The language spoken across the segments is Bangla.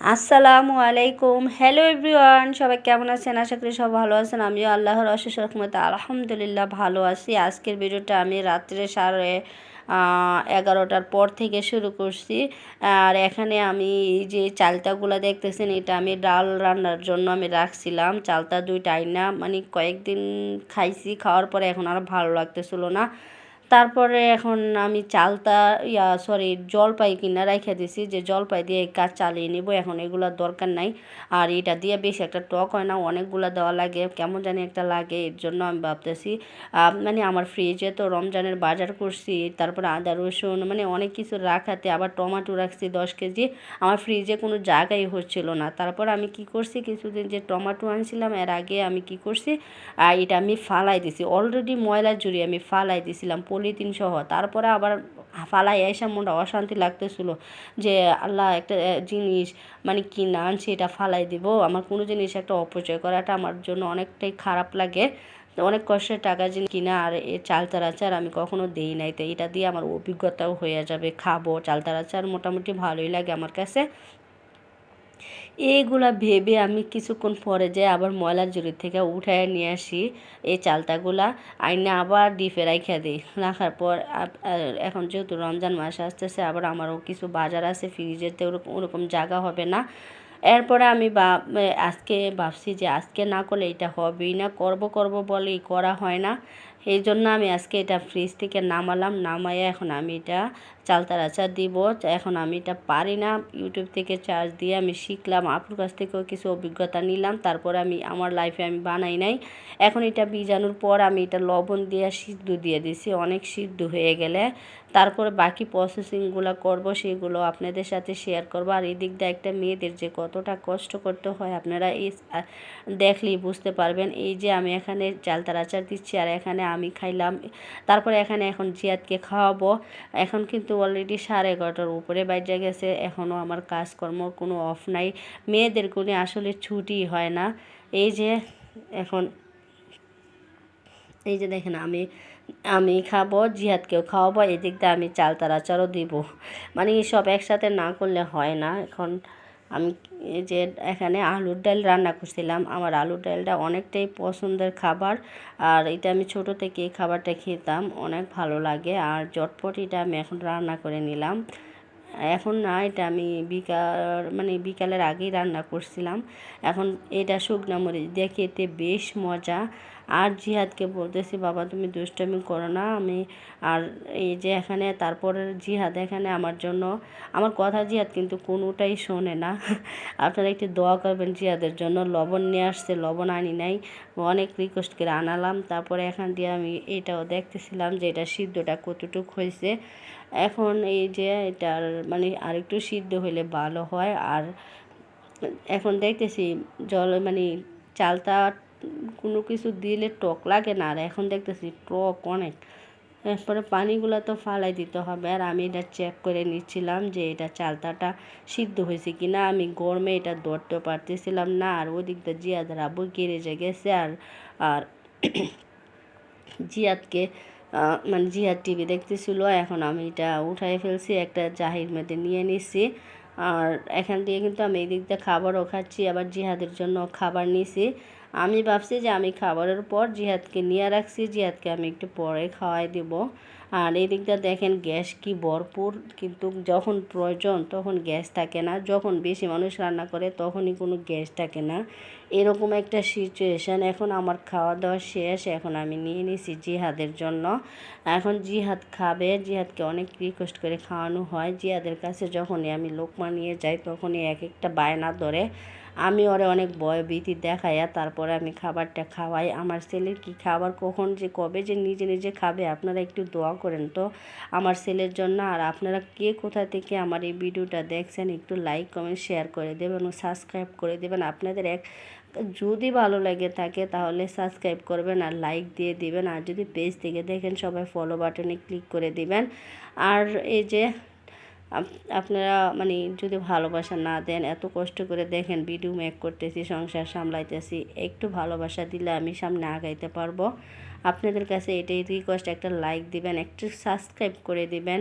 আসসালামু আলাইকুম। হ্যালো এভরিওয়ান সবাই কেমন আছেন? আশা করি সব ভালো আছেন। আমিও আল্লাহর অশেষ রহমতে আলহামদুলিল্লাহ ভালো আছি। আজকের ভিডিওটা আমি রাত্রে সাড়ে এগারোটার পর থেকে শুরু করছি। আর এখানে আমি এই যে চালতাগুলো দেখতেছেন, এটা আমি ডাল রান্নার জন্য আমি রাখছিলাম। চালতা দুইটা আইনা মানে কয়েকদিন খাইছি, খাওয়ার পরে এখন আর ভালো লাগতেছিল না। তারপরে এখন আমি চালতা, ইয়া সরি জলপাই কিনা রাইখা দিছি, যে জলপাই দিয়ে কাজ চালিয়ে নেব, এখন এগুলোর দরকার নাই। আর এটা দিয়ে বেশি একটা টক হয় না, অনেকগুলো দেওয়া লাগে, কেমন জানি একটা লাগে, এর জন্য আমি ভাবতেছি মানে আমার ফ্রিজে তো রমজানের বাজার করছি, তারপরে আদা, রসুন মানে অনেক কিছু রাখাতে আবার টমাটো রাখছি দশ কেজি, আমার ফ্রিজে কোনো জায়গাই হচ্ছিল না। তারপর আমি কি করছি, কিছুদিন যে টমাটো আনছিলাম, এর আগে আমি কি করছি আর এটা আমি ফালাই দিছি অলরেডি ময়লা জুড়ে আমি ফালাই দিছিলাম পলিথিন সহ। তারপরে আবার ফালাই এসে মনটা অশান্তি লাগতেছিল যে, আল্লাহ একটা জিনিস মানে কি না আনছি এটা ফালাই দিব। আমার কোনো জিনিস একটা অপচয় করাটা আমার জন্য অনেকটাই খারাপ লাগে। অনেক কষ্টের টাকা জিনিস কিনা আর এ চালতার আচার আমি কখনো দিই নাই। তো এটা দিয়ে আমার অভিজ্ঞতাও হয়ে যাবে, খাব। চালতার আচার মোটামুটি ভালোই লাগে আমার কাছে। এইগুলা ভেবে আমি কিছুক্ষণ পরে যে আবার ময়লার জুড়ি থেকে উঠায় নিয়ে আসি এই চালতাগুলা। আইনে আবার ডিপে রাইখা দিই। রাখার পর এখন যেহেতু রমজান মাস আসতেছে, আবার আমারও কিছু বাজার আছে ফ্রিজেতে ওরকম ওরকম জায়গা হবে না। এরপরে আমি বা আজকে ভাবছি যে আজকে না করলে এটা হবেই না, করব করব বলে করা হয় না। এই জন্য আমি আজকে এটা ফ্রিজ থেকে নামালাম, নামাইয়া এখন আমি এটা চালতার আচার দিব। এখন আমি এটা পারি না। ইউটিউব থেকে চার্জ দিয়ে আমি শিখলাম, আপুর কাছ থেকেও কিছু অভিজ্ঞতা নিলাম। তারপর আমি আমার লাইফে আমি বানাই নাই। এখন এটা বিজানোর পর আমি এটা লবণ দিয়ে সিদ্ধ দিয়ে দিছি, অনেক সিদ্ধ হয়ে গেলে। তারপর বাকি প্রসেসিংগুলো করব, সেগুলো আপনাদের সাথে শেয়ার করব। আর এই দিক দিয়ে একটা মেয়েদের যে কতটা কষ্ট করতে হয়, আপনারা এই দেখলেই বুঝতে পারবেন। এই যে আমি এখানে চালতার আচার দিচ্ছি, আর এখানে আমি খাইলাম। তারপরে এখানে এখন জিয়াদকে খাওয়াবো। এখন কিন্তু অলরেডি সাড়ে এগারোটার উপরে বাইরে গেছে। এখনও আমার কাজকর্ম কোনো অফ নাই। মেয়েদের কোনো আসলে ছুটি হয় না। এই যে এখন, এই যে দেখেন আমি আমি খাব, জিহাদকেও খাওয়াবো, এদিক দিয়ে আমি চাল তারাচারও দিব। মানে সব একসাথে না করলে হয় না। এখন আমি যে এখানে আলুর ডাল রান্না করছিলাম। আমার আলুর ডালটা অনেকটাই পছন্দের খাবার। আর এটা আমি ছোট থেকে এই খাবারটা খেতাম, অনেক ভালো লাগে। আর চটপট এটা আমি এখন রান্না করে নিলাম। এখন না, এটা আমি বিকাল মানে বিকালের আগেই রান্না করছিলাম। এখন এটা শুকনা মরিচ দিয়ে খেতে বেশ মজা। আর জিহাদকে বলতেছি, বাবা, তুমি দুষ্টমি করো না, আমি আর এই যে এখানে, তারপরে জিহাদ এখানে আমার জন্য আমার কথা জিহাদ কিন্তু কোনোটাই শোনে না। আপনারা একটু দোয়া করবেন জিহাদের জন্য। লবণ নিয়ে আসছে, লবণ আনি নাই। অনেক রিকোয়েস্ট করে আনালাম। তারপরে এখান দিয়ে আমি এটাও দেখতেছিলাম যে এটা সিদ্ধটা কতটুকু হয়েছে। এখন এই যে এটার মানে আরেকটু সিদ্ধ হলে ভালো হয়। আর এখন দেখতেছি জল মানে চালটা কোনো কিছু দিলে টক লাগে না। আর এখন দেখতেছি টক অনেক। এরপরে পানিগুলো তো ফালাই দিতে হবে। আর আমি এটা চেক করে নিচ্ছিলাম যে এটা চালতাটা সিদ্ধ হয়েছে কি না আমি গরমে এটা ধরতে পারতেছিলাম না। আর ওদিকটা জিয়াদের আব্বু গেরেজে গেছে। আর আর জিয়াদকে মানে জিয়াদ টিভি দেখতেছিল, এখন আমি এটা উঠাই ফেলছি, একটা জাহির মধ্যে নিয়ে নিছি। আর এখান দিয়ে কিন্তু আমি এই দিয়ে খাবারও খাচ্ছি, আবার জিহাদের জন্য খাবার নিছি। আমি ভাবছি যে আমি খাবারের পর জিহাদকে নিয়ে রাখছি, জিহাদকে আমি একটু পরে খাওয়াই দেব। আর এই দিকটা দেখেন গ্যাস কি ভরপুর, কিন্তু যখন প্রয়োজন তখন গ্যাস থাকে না, যখন বেশি মানুষ রান্না করে তখনই কোনো গ্যাস থাকে না। এরকম একটা সিচুয়েশান এখন আমার খাওয়া দাওয়া শেষ, এখন আমি নিয়ে নিছি জিহাদের জন্য। এখন জিহাদ খাবে, জিহাদকে অনেক রিকোয়েস্ট করে খাওয়ানো হয়। জিহাদের কাছে যখনই আমি লোকমা নিয়ে যাই, তখনই এক একটা বায়না ধরে আমি ওরে অনেক ভয় ভীতি দেখাইয়া তারপরে আমি খাবারটা খাওয়াই। আমার ছেলের কি খাবার, কখন যে, কবে যে, নিজে নিজে খাবে, আপনারা একটু দোয়া করেন তো। আমার ছেলের জন্য, আর আপনারা কে কোথা থেকে আমার এই ভিডিওটা দেখছেন, একটু লাইক কমেন্ট শেয়ার করে দেবেন ও সাবস্ক্রাইব করে দেবেন। আপনাদের এক, যদি ভালো লাগে থাকে তাহলে সাবস্ক্রাইব করবেন আর লাইক দিয়ে দিবেন। আর যদি পেজ থেকে দেখেন, সবাই ফলো বাটনে ক্লিক করে দিবেন। আর এই যে আপনারা মানে যদি ভালোবাসা না দেন, এত কষ্ট করে দেখেন ভিডিও মেক করতেছি, সংসার সামলাইতেছি, একটু ভালোবাসা দিলে আমি সামনে আগাইতে পারব। আপনাদের কাছে এটাই রিকোয়েস্ট একটা লাইক দিবেন, একটু সাবস্ক্রাইব করে দিবেন।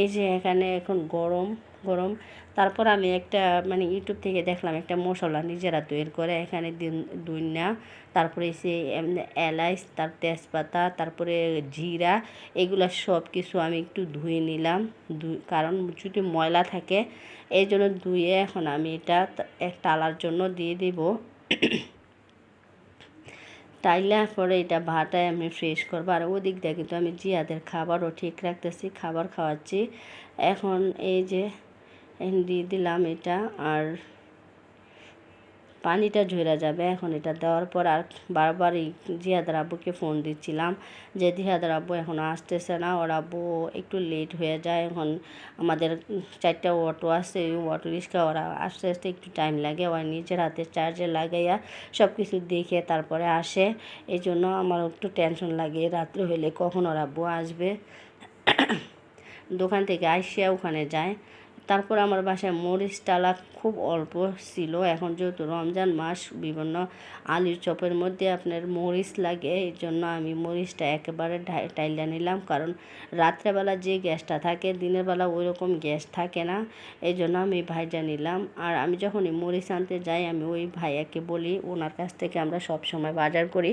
এই যে এখানে এখন গরম। গরম। তারপর আমি একটা মানে ইউটিউব থেকে দেখলাম একটা মশলা নিজেরা তৈরি করে, এখানে দিন, দুইনা, তারপরে এসে এলাচ তার তেজপাতা, তারপরে জিরা, এগুলো সব কিছু আমি একটু ধুয়ে নিলাম। কারণ যদি ময়লা থাকে এই জন্য ধুয়ে এখন আমি এটা টালার জন্য দিয়ে দিব। টাইলা পরে এটা ভাটায় আমি ফ্রেশ করব। আর ওদিক দিয়ে কিন্তু আমি জিয়াদের খাবারও ঠিক রাখতেছি, খাবার খাওয়াচ্ছি। এখন এই যে দিয়ে দিলাম এটা আর পানিটা ঝরে যাবে এখন এটা দেওয়ার পর আর বারবারই জিয়াদার আব্বুকে ফোন দিচ্ছিলাম যে, জিয়াদার আব্বু এখন আসতেছে না, ওর আব্বু একটু লেট হয়ে যায়, এখন আমাদের চারটা অটো আছে ওই অটো রিক্সা ওরা আস্তে আস্তে একটু টাইম লাগে, ওরা নিজের হাতে চার্জে লাগাইয়া সব কিছু দেখে তারপরে আসে, এই জন্য আমার একটু টেনশন লাগে, রাত্রে হলে কখন ওর আব্বু আসবে। দোকান থেকে আসিয়া ওখানে যায় তারপর আমার বাসায় মরিচ টালা খুব অল্প ছিল। এখন যেহেতু রমজান মাস, বিভিন্ন আলুর চপের মধ্যে আপনার মরিচ লাগে, এই জন্য আমি মরিচটা একেবারে টাইলা নিলাম। কারণ রাত্রেবেলা যে গ্যাসটা থাকে, দিনের বেলা ওই রকম গ্যাস থাকে না, এই জন্য আমি ভাইজা নিলাম। আর আমি যখন মরিচ আনতে যাই, আমি ওই ভাইয়াকে বলি, ওনার কাছ থেকে আমরা সব সময় বাজার করি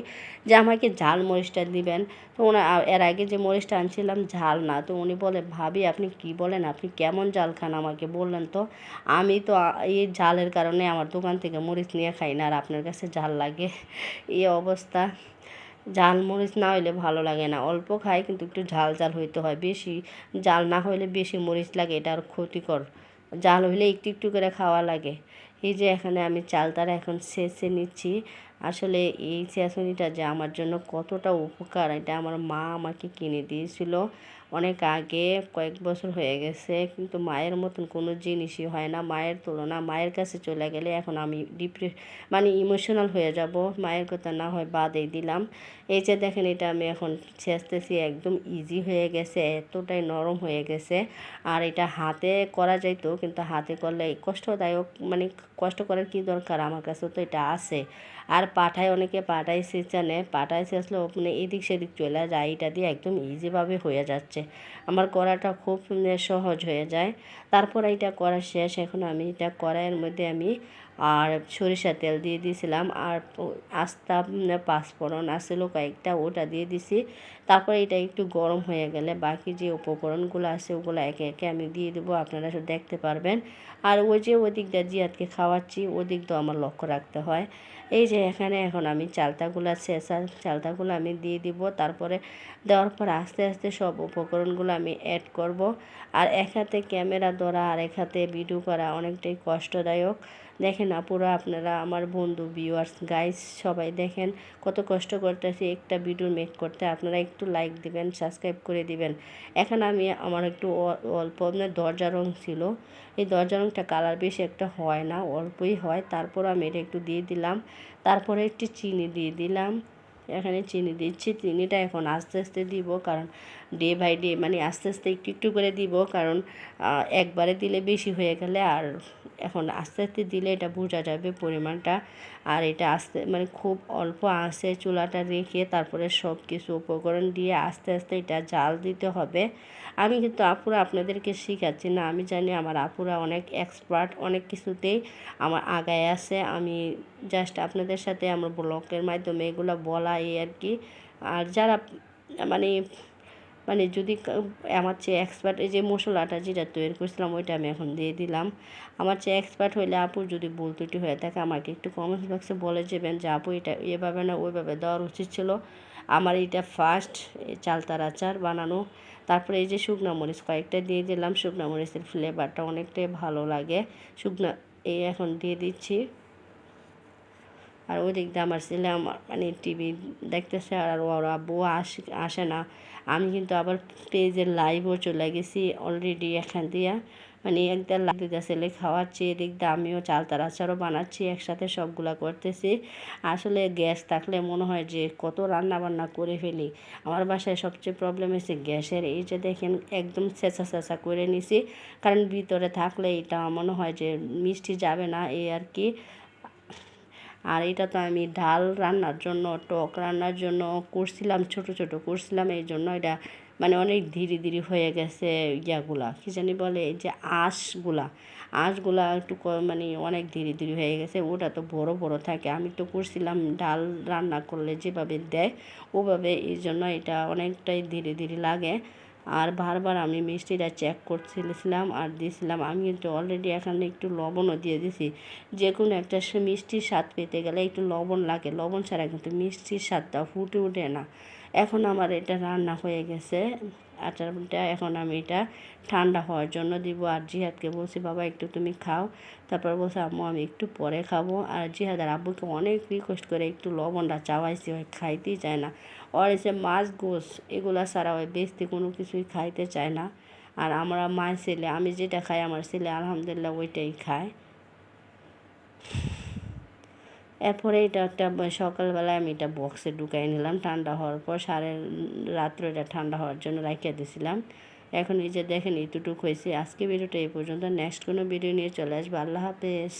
যে আমাকে ঝাল মরিচটা দিবেন। তো ওনার এর আগে যে মরিচটা আনছিলাম, ঝাল না। তো উনি বলে, ভাবি, আপনি কি বলেন? আপনি কেমন জাল খান? আমাকে বললেন, তো আমি তো এই ঝালের কারণে আমার দোকান থেকে মরিচ নিয়ে খাই না আর আপনার কাছে ঝাল লাগে। এই অবস্থা। ঝাল মরিচ না হইলে ভালো লাগে না। অল্প খাই কিন্তু একটু ঝাল ঝাল হইতে হয়। বেশি জাল না হইলে বেশি মরিচ লাগে, এটা আর ক্ষতিকর। জাল হইলে একটু একটু করে খাওয়া লাগে। এই যে এখানে আমি চালতারা এখন শেষে নিচ্ছি। আসলে এই চেঁচুনিটা যে আমার জন্য কতটা উপকার, এটা আমার মা আমাকে কিনে দিয়েছিল অনেক আগে, কয়েক বছর হয়ে গেছে। কিন্তু মায়ের মতন কোনো জিনিসই হয় না। মায়ের তুলনা, মায়ের কাছে চলে গেলে এখন আমি ডিপ্রে মানে ইমোশনাল হয়ে যাব। মায়ের কথা না হয় বাদেই দিলাম। এই যে দেখেন, এটা আমি এখন ছেঁচতেছি একদম ইজি হয়ে গেছে, এতটাই নরম হয়ে গেছে। আর এটা হাতে করা যাইতো, কিন্তু হাতে করলে কষ্টদায়ক মানে কষ্ট করার কি দরকার? আমার কাছে তো এটা আছে। আর পাঠায়, অনেকে পাঠায় সেচানে পাঠায় সেচলে মানে এদিক সেদিক চলে যায়। এটা দিয়ে একদম ইজিভাবে হয়ে যাচ্ছে। আমার করাটা খুব সহজ হয়ে যায়। তারপর এটা করা শেষ। এখন আমি এটা কড়াইয়ের মধ্যে আমি আর সরিষা তেল দিয়ে দিয়েছিলাম আর আস্তা পাঁচফোড়ন আসছিল কয়েকটা, ওটা দিয়ে দিছি। তারপরে এটা একটু গরম হয়ে গেলে বাকি যে উপকরণগুলো আছে ওগুলো একে একে আমি দিয়ে দেবো, আপনারা দেখতে পারবেন। আর ওই যে ওই দিকটা জিয়াদকে খাওয়াচ্ছি ওই দিকটাও আমার লক্ষ্য রাখতে হয়। এই যে এখানে এখন আমি চালতাগুলো শেষা চালতাগুলো আমি দিয়ে দিব। তারপরে দেওয়ার পর আস্তে আস্তে সব উপকরণগুলো আমি অ্যাড করব। আর এক হাতে ক্যামেরা ধরা আর এক হাতে ভিডিও করা অনেকটাই কষ্টদায়ক। দেখেন আপুরা, আপনারা, আমার বন্ধু ভিউয়ার্স গাইস সবাই দেখেন কত কষ্ট করতেছি একটা ভিডিও মেক করতে। আপনারা একটু লাইক দিবেন সাবস্ক্রাইব করে দিবেন। এখন আমি, আমার একটু অল্প, আপনার দরজা রং ছিল। এই দরজা রঙটা কালার বেশি একটা হয় না, অল্পই হয়। তারপর আমি এটা একটু দিয়ে দিলাম। তারপরে একটু চিনি দিয়ে দিলাম। এখানে চিনি দিচ্ছি। চিনিটা এখন আস্তে আস্তে দিব, কারণ ডে বাই ডে মানে আস্তে আস্তে একটু একটু করে দিব, কারণ একবারে দিলে বেশি হয়ে গেলে আর এখন আস্তে আস্তে দিলে এটা বোঝা যাবে পরিমাণটা। আর এটা আস্তে মানে খুব অল্প আঁচে চুলাটা রেখে তারপরে সব কিছু উপকরণ দিয়ে আস্তে আস্তে এটা জাল দিতে হবে। আমি কিন্তু আপুরা আপনাদেরকে শেখাচ্ছি না, আমি জানি আমার আপুরা অনেক এক্সপার্ট অনেক কিছুতেই আমার আগায় আছে। আমি জাস্ট আপনাদের সাথে আমার ব্লগের মাধ্যমে এগুলো বলা এই আর কি। আর যারা মানে মানে যদি আমার চেয়ে এক্সপার্ট এই যে মশলাটা যেটা তৈরি করছিলাম ওইটা আমি এখন দিয়ে দিলাম। আমার চেয়ে এক্সপার্ট হইলে আপু যদি ভুল ত্রুটি হয়ে থাকে আমাকে একটু কমেন্ট বক্সে বলে যাবেন যে, আপু, এটা এভাবে না, ওইভাবে দেওয়ার উচিত ছিল। আমার এটা ফার্স্ট চালতার আচার বানানো। তারপরে এই যে শুকনো মরিচ কয়েকটা দিয়ে দিলাম। শুকনো মরিচের ফ্লেভারটা অনেকটাই ভালো লাগে। শুকনা এই এখন দিয়ে দিচ্ছি। আর ওই দিক দিয়ে আমার ছেলে আমার মানে টিভি দেখতেছে আর ওরা বউ আসে আসে না। আমি কিন্তু আবার পেজের লাইভও চলে গেছি অলরেডি এখান দিয়ে। মানে একদম দিদা ছেলে খাওয়াচ্ছি, এদিক দিয়ে আমিও চালতার আচারও বানাচ্ছি, একসাথে সবগুলা করতেছি। আসলে গ্যাস থাকলে মনে হয় যে কত রান্না বান্না করে ফেলি। আমার বাসায় সবচেয়ে প্রবলেম হয়েছে গ্যাসের। এই যে দেখেন একদম চেঁচা চেঁচা করে নিছি। কারণ ভিতরে থাকলে এটা মনে হয় যে মিষ্টি যাবে না, এই আর কি। আর এটা তো আমি ডাল রান্নার জন্য, টক রান্নার জন্য করছিলাম, ছোট ছোট করছিলাম, এই জন্য এটা মানে অনেক ধীরে ধীরে হয়ে গেছে ইয়াগুলা। কী জানি বলে, এই যে আঁশগুলা আঁশগুলা একটু মানে অনেক ধীরে ধীরে হয়ে গেছে, ওটা তো বড় বড় থাকে। আমি তো করছিলাম ডাল রান্না করলে যেভাবে দেয়, ওভাবে এই জন্য এটা অনেকটাই ধীরে ধীরে লাগে। আর বারবার আমি মিষ্টিটা চেক করছিলাম আর দিয়েছিলাম আমি কিন্তু অলরেডি এখানে একটু লবণও দিয়ে দিছি। যে কোনো একটা মিষ্টির স্বাদ পেতে গেলে একটু লবণ লাগে। লবণ ছাড়া কিন্তু মিষ্টির স্বাদটা ফুটে ওঠে না। এখন আমার এটা রান্না হয়ে গেছে। আচারটা এখন আমি এটা ঠান্ডা হওয়ার জন্য দিব। আর জিহাদকে বলছি, বাবা, একটু তুমি খাও। তারপর বলছে, আম্মু, আমি একটু পরে খাব। আর জিহাদ আর আব্বুকে অনেক রিকোয়েস্ট করে একটু লবণটা চাওয়াইছি। খাইতেই চায় না। ওর এসে মাছ গোস এগুলা ছাড়া ওই বেশি কোনো কিছুই খাইতে চায় না। আর আমরা মায়ের ছেলে, আমি যেটা খাই, আমার ছেলে আলহামদুলিল্লাহ ওইটাই খায়। এরপরে এটা একটা সকালবেলায় আমি এটা বক্সে ঢুকাই নিলাম। ঠান্ডা হওয়ার পর সাড়ে রাত্রে এটা ঠান্ডা হওয়ার জন্য রাখিয়ে দিয়েছিলাম এখন এই যে দেখেন এতটুকু হয়েছে। আজকে ভিডিওটা এই পর্যন্ত। নেক্সট কোনো ভিডিও নিয়ে চলে আসব। আল্লাহ হাফেজ।